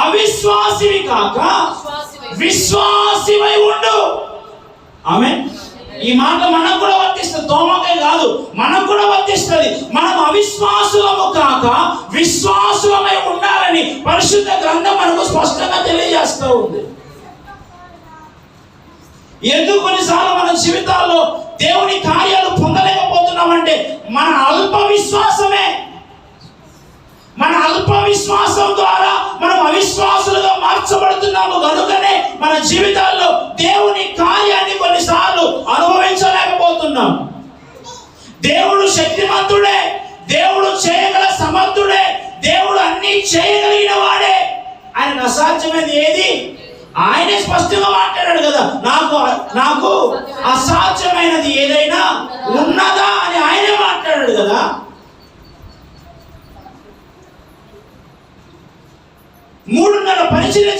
అవిశ్వాసివి కాక విశ్వాసివై ఉండు. ఆమె ఈ మాట మనకు కూడా వర్తిస్తుంది. తోమకే కాదు మనకు కూడా వర్తిస్తుంది. మనం అవిశ్వాసులము కాక విశ్వాసులమై ఉండాలని పరిశుద్ధ గ్రంథం మనకు స్పష్టంగా తెలియజేస్తూ ఉంది. ఎందుకు కొన్నిసార్లు మన జీవితాల్లో దేవుని కార్యాలు పొందలేకపోతున్నామంటే మన అల్ప విశ్వాసమే. మన అల్ప విశ్వాసం ద్వారా మనం అవిశ్వాసులుగా మార్చబడుతున్నాము. కనుకనే మన జీవితాల్లో దేవుని కార్యాన్ని కొన్నిసార్లు అనుభవించలేకపోతున్నాం. దేవుడు శక్తిమంతుడే దేవుడు చేయగల సమర్థుడే దేవుడు అన్ని చేయగలిగిన వాడే. ఆయన అసాధ్యమైనది ఏది? ఆయనే స్పష్టంగా మాట్లాడాడు కదా నాకు నాకు అసాధ్యమైనది ఏదైనా ఉన్నదా అని ఆయనే మాట్లాడాడు కదా. మూడున్నర పరిశీలించి